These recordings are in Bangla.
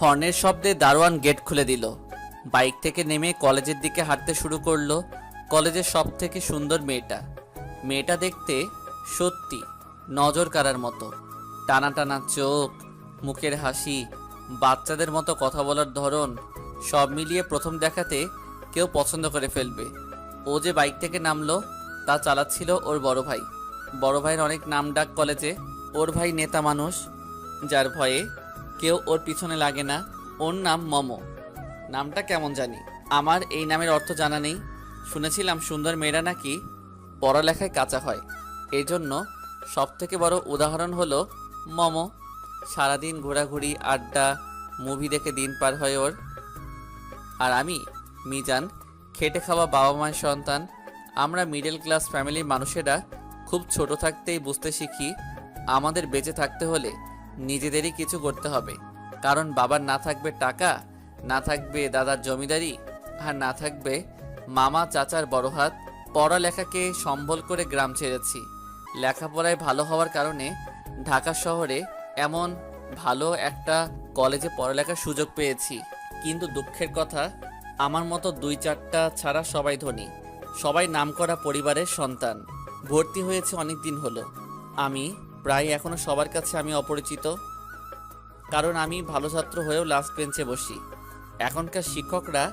হর্নের শব্দে দারোয়ান গেট খুলে দিল। বাইক থেকে নেমে কলেজের দিকে হাঁটতে শুরু করল কলেজের সব থেকে সুন্দর মেয়েটা। মেয়েটা দেখতে সত্যি নজর কাড়ার মতো। টানা টানা চোখ, মুখের হাসি, বাচ্চাদের মতো কথা বলার ধরন, সব মিলিয়ে প্রথম দেখাতে কেউ পছন্দ করে ফেলবে। ও যে বাইক থেকে নামলো, তা চালাচ্ছিল ওর বড় ভাই। বড় ভাইয়ের অনেক নাম ডাক কলেজে ওর ভাই নেতা মানুষ, যার ভয়ে কেউ ওর পিছনে লাগে না। ওর নাম মমো। নামটা কেমন জানি? আমার এই নামের অর্থ জানা নেই। শুনেছিলাম সুন্দর মেয়েরা নাকি পড়ালেখায় কাঁচা হয়। এই জন্য সব থেকে বড় উদাহরণ হলো মমো। সারাদিন ঘোরাঘুরি, আড্ডা, মুভি দেখে দিন পার হয় ওর। আর আমি, মিজান, খেটে খাওয়া বাবা মায়ের সন্তান। আমরা মিডল ক্লাস ফ্যামিলির মানুষেরা খুব ছোট থাকতেই বুঝতে শিখি, আমাদের বেঁচে থাকতে হলে নিজেদেরই কিছু করতে হবে। কারণ বাবার না থাকবে টাকা, না থাকবে দাদার জমিদারি, আর না থাকবে মামা চাচার বড় হাত। পড়ালেখাকে সম্বল করে গ্রাম ছেড়েছি। লেখাপড়ায় ভালো হওয়ার কারণে ঢাকা শহরে এমন ভালো একটা কলেজে পড়ালেখার সুযোগ পেয়েছি। কিন্তু দুঃখের কথা, আমার মতো দুই চারটা ছাড়া সবাই ধনী। সবাই নামকরা পরিবারের সন্তান। ভর্তি হয়েছে অনেক দিন হলো। আমি প্রায় এখনও সবার কাছে আমি অপরিচিত। কারণ আমি ভালো ছাত্র হয়েও লাস্ট বেঞ্চে বসি। এখনকার শিক্ষকরা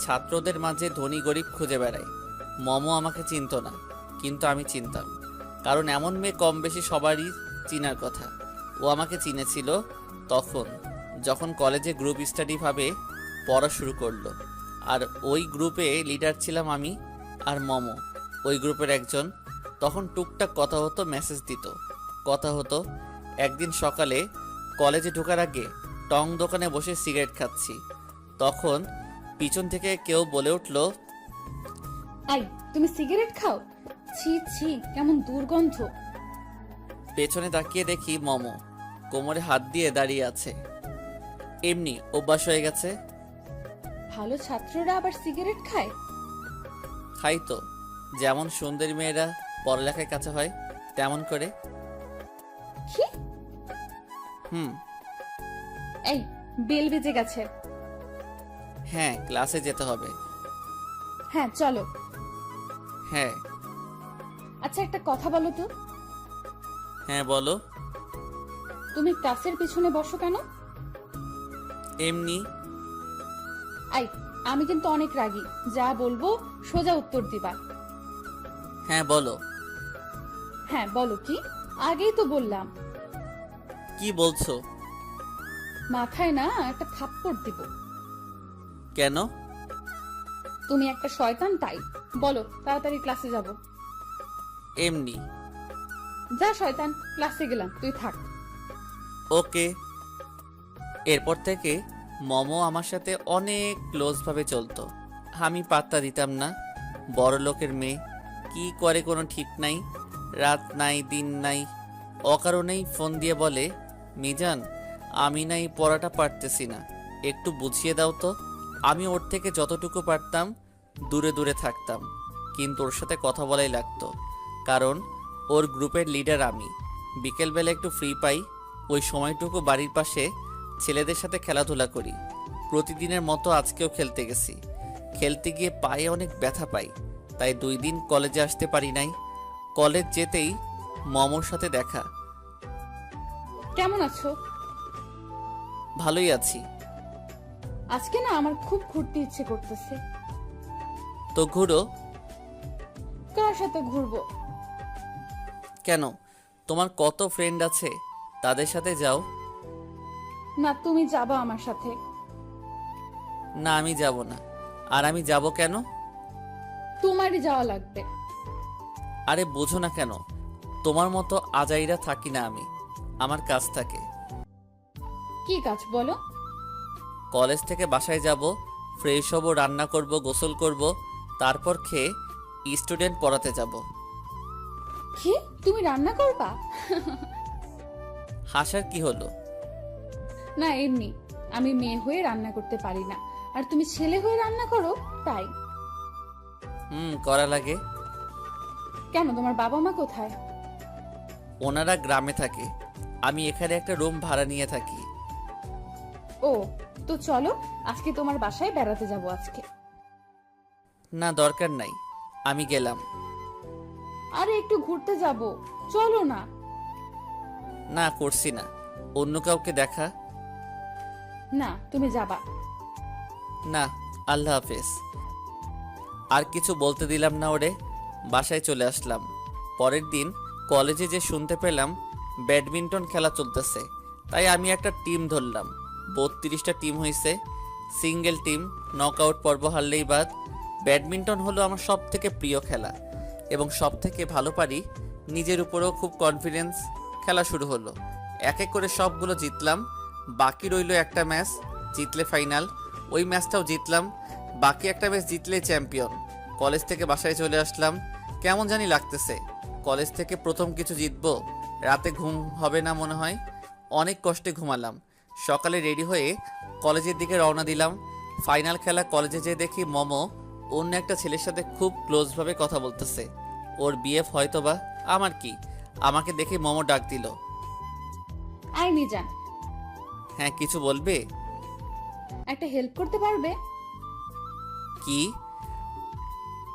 ছাত্রদের মাঝে ধনী গরিব খুঁজে বেড়ায়। মমও আমাকে চিনত না, কিন্তু আমি চিনতাম। কারণ এমন মেয়ে কম বেশি সবারই চিনার কথা। ও আমাকে চিনেছিল তখন, যখন কলেজে গ্রুপ স্টাডি ভাবে পড়া শুরু করল। আর ওই গ্রুপে লিডার ছিলাম আমি আর মমো ওই গ্রুপের একজন তখন টুকটাক কথা হতো মেসেজ দিত। কথা হতো একদিন সকালে কলেজে ঢোকার আগে টং দোকানে বসে সিগারেট খাচ্ছি। তখন পিছন থেকে কেউ বলে উঠল আই তুমি সিগারেট খাও? ছি ছি কেমন দুর্গন্ধ। পেছনে তাকিয়ে দেখি মমো কোমরে হাত দিয়ে দাঁড়িয়ে আছে। এমনি অভ্যাস হয়ে গেছে? ভালো ছাত্ররা আবার সিগারেট খায়? খাই তো যেমন সুন্দরী মেয়েরা পড়ালেখায় কাছে হয় তেমন করে। কি হুম। এই বেল বেজে গেছে। হ্যাঁ ক্লাসে যেতে হবে। হ্যাঁ চলো। হ্যাঁ। আচ্ছা একটা কথা বলো তো। হ্যাঁ বলো। তুমি ক্লাসের পিছনে বসো কেন? এমনি। আই আমি কিন্তু অনেক রাগী। যা বলব সোজা উত্তর দিবা। হ্যাঁ বলো। হ্যাঁ বলো কি? আগেই তো বললাম। কি বলছো? মাথায় না একটা থাপ্পড় দিব। কেন? তুমি একটা শয়তান তাই। বলো তাড়াতাড়ি ক্লাসে যাব। এমনি। যা শয়তান ক্লাসে গেলাম তুই থাক। ওকে। এরপর থেকে মমো আমার সাথে অনেক ক্লোজভাবে চলতো। আমি পাত্তা দিতাম না। বড় লোকের মেয়ে কি করে কোনো ঠিক নাই। রাত নাই, দিন নাই। অকারণেই ফোন দিয়ে বলে, মিজান, আমি নাই পড়াটা পারতেছি না। একটু বুঝিয়ে দাও তো। আমি ওর থেকে যতটুকু পারতাম, দূরে দূরে থাকতাম। কিন্তু ওর সাথে কথা বলাই লাগতো। কারণ, ওর গ্রুপের লিডার আমি। বিকেলবেলা একটু ফ্রি পাই। ওই সময়টুকু বাড়ির পাশে ছেলেদের সাথে খেলাধুলা করি। প্রতিদিনের মতো আজকেও খেলতে গেছি। খেলতে গিয়ে পায়ে অনেক ব্যথা পাই। তাই দুই দিন কলেজে আসতে পারি নাই। কলেজ যেতেই মমর সাথে দেখা। কেমন আছো? ভালোই আছি। আজকে না আমার খুব ঘুরতে ইচ্ছে করতেছে। তো ঘুরো। কার সাথে ঘুরবো? কেন? তোমার কত ফ্রেন্ড আছে? তাদের সাথে যাও। না তুমি যাবা আমার সাথে। না আমি যাব না। আর আমি যাব কেন? তোমারই যাওয়া লাগবে। আরে বোঝো না কেন তোমার মতো আজাইরা থাকি না আমি আমার কাজ থাকে। কি কাজ বলো? কলেজ থেকে বাসায় যাব ফ্রেশ হব রান্না করব গোসল করব তারপর খেয়ে স্টুডেন্ট পড়াতে যাব। কি? তুমি রান্না করবা? হাসার কি হলো? না এমনি। আমি মেয়ে হয়ে রান্না করতে পারি না। আর তুমি ছেলে হয়ে রান্না করো তাই। হুম করা লাগে। কেন? তোমার বাবা মা কোথায়? ওনারা গ্রামে থাকে। আমি এখানে একটা রুম ভাড়া নিয়ে থাকি। ও তো চলো আজকে তোমার বাসায় বেড়াতে যাব আজকে। না দরকার নাই। আমি গেলাম। আরে একটু ঘুরতে যাব। চলো না। না করছি না। অন্য কাউকে দেখা? না তুমি যাবা। না আল্লাহ হাফেজ। আর কিছু বলতে দিলাম না ওরে? বাসায় চলে আসলাম। পরের দিন কলেজে যে শুনতে পেলাম, ব্যাডমিন্টন খেলা চলতেছে। তাই আমি একটা টিম ধরলাম। বত্রিশটা টিম হয়েছে সিঙ্গেল টিম, নকআউট পর্ব হারলেই বাদ। ব্যাডমিন্টন হলো আমার সব থেকে প্রিয় খেলা। এবং সব থেকে ভালো পারি, নিজের উপরেও খুব কনফিডেন্স খেলা শুরু হলো। এক এক করে সবগুলো জিতলাম। বাকি রইল একটা ম্যাচ, জিতলে ফাইনাল ওই ম্যাচটাও জিতলাম। বাকি একটা ম্যাচ জিতলে চ্যাম্পিয়ন কলেজ থেকে বাসায় চলে আসলাম। কেমন জানি লাগতেছে। কলেজ থেকে প্রথম কিছু জিতবো রাতে ঘুম হবে না মনে হয়। অনেক কষ্টে ঘুমালাম। সকালে রেডি হয়ে কলেজের দিকে রওনা দিলাম। ফাইনাল খেলা কলেজে যেয়ে দেখি মমো অন্য একটা ছেলের সাথে খুব ক্লোজভাবে কথা বলতেছে। ওর বিএফ হয়তোবা আমার কি? আমাকে দেখে মমো ডাক দিল। আই হ্যাঁ কিছু বলবে? একটা হেল্প করতে পারবে? কি?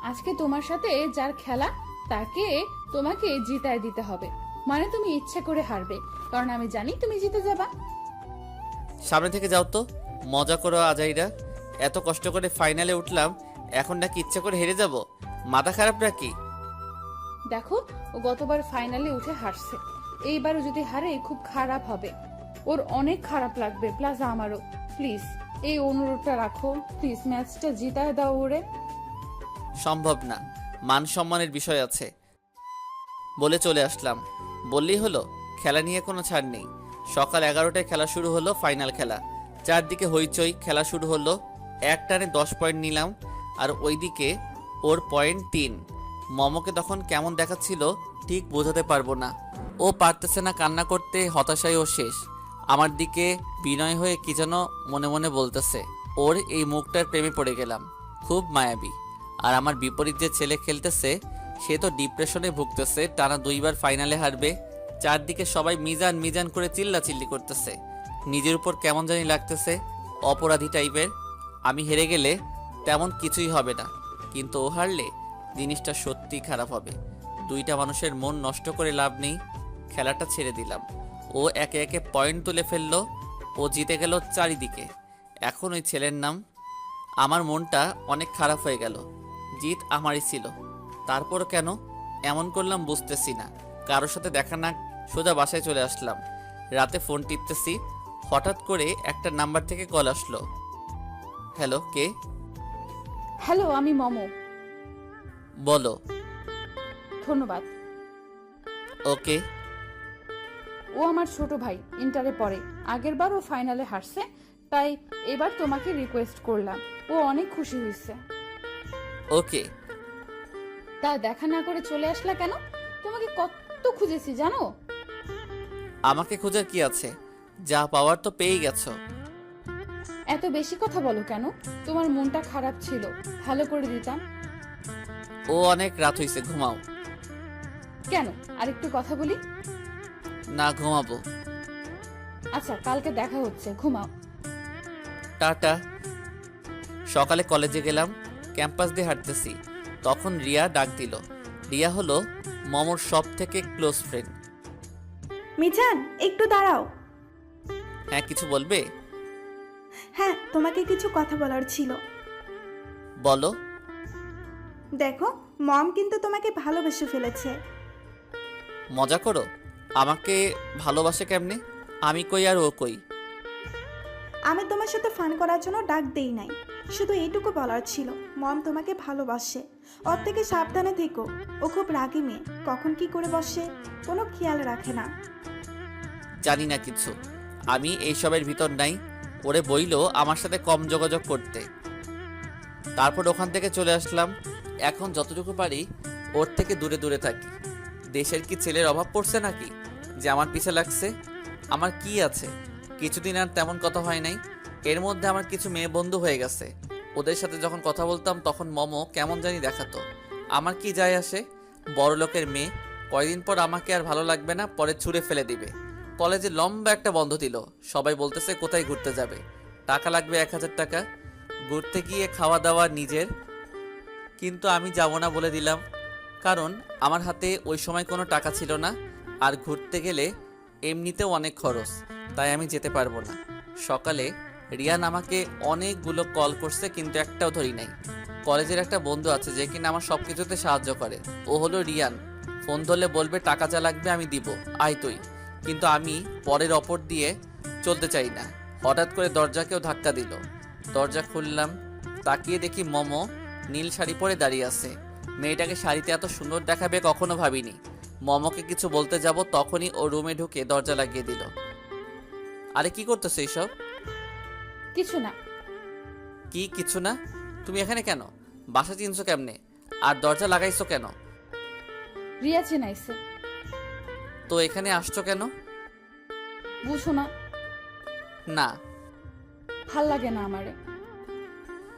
আজকে তোমার সাথে যার খেলা তাকে তোমাকে জিতায় দিতে হবে। মানে তুমি ইচ্ছে করে হারবে কারণ আমি জানি তুমি জিতে যাবা। সামনে থেকে যাও তো। মজা করো আজাইরা। এত কষ্ট করে ফাইনালে উঠলাম এখন নাকি ইচ্ছে করে হেরে যাব। মাথা খারাপ নাকি? দেখো ও গতবার ফাইনালে উঠে হারছে। এইবারও যদি হারে খুব খারাপ হবে। ওর অনেক খারাপ লাগবে প্লাস আমারও। প্লিজ এই অনুরোধটা রাখো। প্লিজ ম্যাচটা জিতায় দাও ওরে। সম্ভব না। মান সম্মানের বিষয় আছে। বলে চলে আসলাম। বললেই হলো, খেলা নিয়ে কোনো ছাড় নেই। সকাল এগারোটায় খেলা শুরু হলো ফাইনাল খেলা। চারদিকে হইচই, খেলা শুরু হলো। এক টানে দশ পয়েন্ট নিলাম, আর ওইদিকে ওর পয়েন্ট তিন। মমকে তখন কেমন দেখাচ্ছিল, ঠিক বোঝাতে পারব না। ও পারতেছে না কান্না করতে, হতাশায় ও শেষ। আমার দিকে বিনয় হয়ে কি যেন মনে মনে বলতেছে, ওর এই মুখটার প্রেমে পড়ে গেলাম। খুব মায়াবী। আর আমার বিপরীত যে ছেলে খেলতেছে, সে তো ডিপ্রেশনে ভুগতেছে, টানা দুইবার ফাইনালে হারবে। চারদিকে সবাই মিজান মিজান করে চিল্লা চিল্লি করতেছে। নিজের উপর কেমন জানি লাগতেছে, অপরাধী টাইপের। আমি হেরে গেলে তেমন কিছুই হবে না, কিন্তু ও হারলে জিনিসটা সত্যি খারাপ হবে। দুইটা মানুষের মন নষ্ট করে লাভ নেই, খেলাটা ছেড়ে দিলাম। ও একে একে পয়েন্ট তুলে ফেলল, ও জিতে গেল চারিদিকে। এখন ওই ছেলের নাম, আমার মনটা অনেক খারাপ হয়ে গেল। জিত আমারই ছিল। তারপর কেন? এমন করলাম বুঝতেছি না। কারোর সাথে দেখা না সোজা বাসায় চলে আসলাম। রাতে ফোন টিপতেছি হঠাৎ করে একটা নাম্বার থেকে কল আসলো। হ্যালো কে? হ্যালো আমি মমো। বলো। ধন্যবাদ। ওকে। ও আমার ছোট ভাই ইন্টারে পড়ে। আগের বার ও ফাইনালে হারছে তাই এবার তোমাকে রিকোয়েস্ট করলাম। ও অনেক খুশি হয়েছে। ওকে। তা দেখা না করে চলে আসলা কেন? তোমাকে কত খুঁজেছি জানো? আমাকে খোঁজার কি আছে? যা পাওয়ার তো পেয়ে গেছো। এত বেশি কথা বলো কেন? তোমার মনটা খারাপ ছিল। ভালো করে দিতাম। ও অনেক রাত হইছে ঘুমাও। কেন? আরেকটু কথা বলি? না ঘুমাবো। আচ্ছা কালকে দেখা হচ্ছে ঘুমাও। টাটা। সকালে কলেজে গেলাম। ক্যাম্পাস দিয়ে হাঁটতেছি। তখন রিয়া ডাক দিল। রিয়া হলো মমর সব থেকে ক্লোজ ফ্রেন্ড। মিজান একটু দাঁড়াও। হ্যাঁ কিছু বলবে? হ্যাঁ তোমাকে কিছু কথা বলার ছিল। বলো। দেখো মম কিন্তু তোমাকে ভালোবেসে ফেলেছে। মজা করো। আমাকে ভালোবাসে কেমনে? আমি কই আর ও কই? আমি তোমার সাথে ফান করার জন্য ডাক দেই নাই। শুধু এইটুকু বলার ছিল। মম তোমাকে ভালোবাসে। ওর থেকে সাবধানে থেকো। ও খুব রাগী মেয়ে। কখন কি করে বসে? কোনো খেয়াল রাখে না। জানি না কিছু। আমি এইসবের ভিতর নাই। ওরে বইলো আমার সাথে কম যোগাযোগ করতে। তারপর ওখান থেকে চলে আসলাম। এখন যতটুকু পারি, ওর থেকে দূরে দূরে থাকি। দেশের কি ছেলের অভাব পড়ছে নাকি? যে আমার পিছে লাগছে? আমার কি আছে? কিছুদিন আর তেমন কথা হয় নাই। এর মধ্যে আমার কিছু মেয়ে বন্ধু হয়ে গেছে। ওদের সাথে যখন কথা বলতাম, তখন মমো কেমন জানি দেখাতো। আমার কি যায় আসে? বড় লোকের মেয়ে কয়দিন পর আমাকে আর ভালো লাগবে না, পরে ছুঁড়ে ফেলে দিবে। কলেজে লম্বা একটা বন্ধ দিল। সবাই বলতেছে, কোথায় ঘুরতে যাবে? টাকা লাগবে এক হাজার টাকা। ঘুরতে গিয়ে খাওয়া দাওয়া নিজের। কিন্তু আমি যাব না বলে দিলাম। কারণ আমার হাতে ওই সময় কোনো টাকা ছিল না। আর ঘুরতে গেলে এমনিতেও অনেক খরচ। তাই আমি যেতে পারব না। সকালে রিয়ান আমাকে অনেকগুলো কল করছে, কিন্তু একটাও ধরি নাই। কলেজের একটা বন্ধু আছে যে কিনা আমার সব কিছুতে সাহায্য করে। ও হলো রিয়ান। ফোন ধরলে বলবে, টাকা যা লাগবে আমি দিব। আয় তুই। কিন্তু আমি পরের অপর দিয়ে চলতে চাই না। হঠাৎ করে দরজাকেও ধাক্কা দিল। দরজা খুললাম, তাকিয়ে দেখি মমো নীল শাড়ি পরে দাঁড়িয়ে আছে। মেয়েটাকে শাড়িতে এত সুন্দর দেখাবে কখনো ভাবিনি। মমকে কিছু বলতে যাব, তখনই ও রুমে ঢুকে দরজা লাগিয়ে দিল। আরে, কি করতেছে এইসব? কিছু না। কি কিছু না? তুমি এখানে কেন? বাসা চিনছো কেমনে? আর দরজা লাগাইছো কেন? রিয়া চেনাইছে। তো এখানে আসছো কেন? বুঝো না। না। ভালো লাগে না আমারে।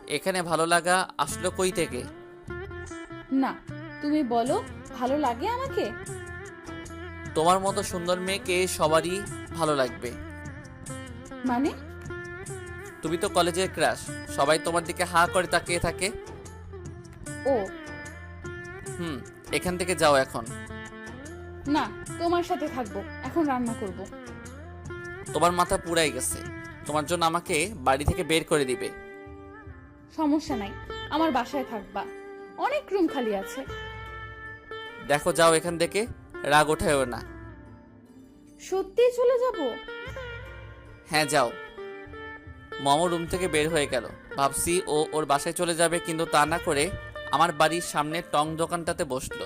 এখানে ভালো লাগা আসলো কই থেকে? না তুমি বলো ভালো লাগে আমাকে? তোমার মতো সুন্দর মেয়েকে সবারই ভালো লাগবে। মানে? তুমি তো কলেজের ক্রাশ। সবাই তোমার দিকে হা করে তাকিয়ে থাকে। ও। হুম এখান থেকে যাও এখন। না তোমার সাথে থাকব। এখন রান্না করব। তোমার মাথা পুরাই গেছে। তোমার জন্য আমাকে বাড়ি থেকে বের করে দিবে। সমস্যা নাই আমার বাসায় থাকবা। অনেক রুম খালি আছে। দেখো যাও এখান থেকে। রাগ ওঠায়ও না। সত্যি চলে যাব? হ্যাঁ যাও। মমো রুম থেকে বের হয়ে গেল। ভাবছি ও ওর বাসায় চলে যাবে কিন্তু তা না করে আমার বাড়ির সামনে টং দোকানটাতে বসল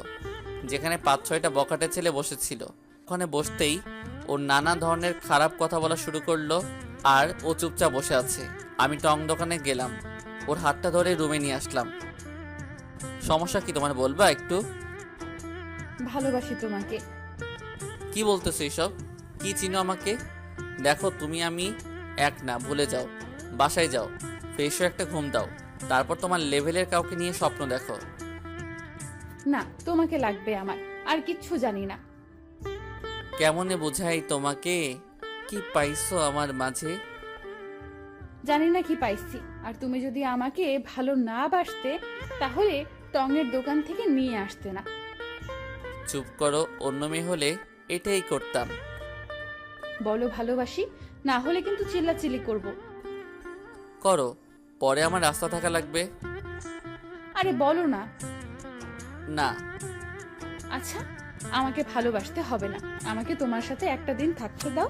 যেখানে পাঁচ ছয়টা বকাটে ছেলে বসেছিল। ওখানে বসতেই ও নানা ধরনের খারাপ কথা বলা শুরু করল আর ও চুপচাপ বসে আছে। আমি টং দোকানে গেলাম ওর হাতটা ধরে রুমে নিয়ে আসলাম। সমস্যা কি তোমার বলবা একটু? ভালোবাসি তোমাকে। কি বলতেছো এইসব কি চিনো আমাকে? দেখো তুমি আমি এক না ভুলে যাও। বাসায় যাও ফ্রেশও একটা ঘুম দাও তারপর তোমার লেভেলের কাউকে নিয়ে স্বপ্ন দেখো। না তোমাকে লাগবে আমার আর কিচ্ছু জানি না। কেমনে বোঝাই তোমাকে? কি পাইছো আমার মাঝে? জানি না কি পাইছি আর তুমি যদি আমাকে ভালো না বাসতে তাহলে টঙের দোকান থেকে নিয়ে আসতে না। চুপ করো অন্য মেয়ে হলে এটাই করতাম। বলো ভালোবাসি না হলে কিন্তু চিল্লাচিল্লি করব। করো পরে আমার রাস্তা থাকা লাগবে। আরে বলো না। না। আচ্ছা আমাকে ভালোবাসতে হবে না। আমাকে তোমার সাথে একটা দিন থাকতে দাও।